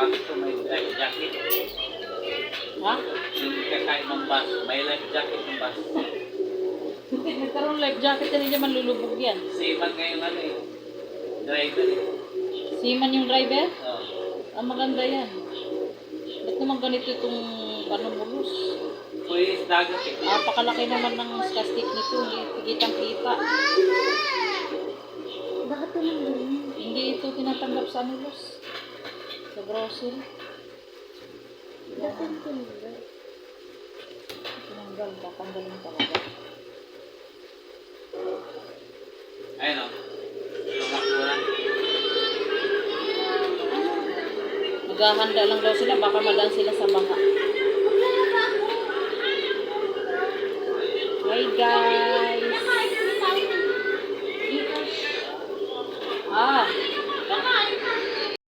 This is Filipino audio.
Bakit ko may life jacket? Ha? Hindi ka kain ng bus. May life jacket ng bus. Hindi, nagkaroon life jacket na hindi man lulubog yan. Seaman ngayon ano eh. Driver eh. Seaman yung driver? Oh. Ang maganda yan. Ba't naman ganito itong panubulos? Puwis dagat eh. Napakalaki naman ng plastic nito. Hindi kitang kita. Bakit ka nang ganyan? Hindi ito tinatanggap sa anulos. Sa grocery. Nang ganyan? Tinanggal. Tatanggalin talaga. Ayun o. Tumakbo na. Maghahanda lang daw sila. Baka madaan sila sa banga. Hi guys!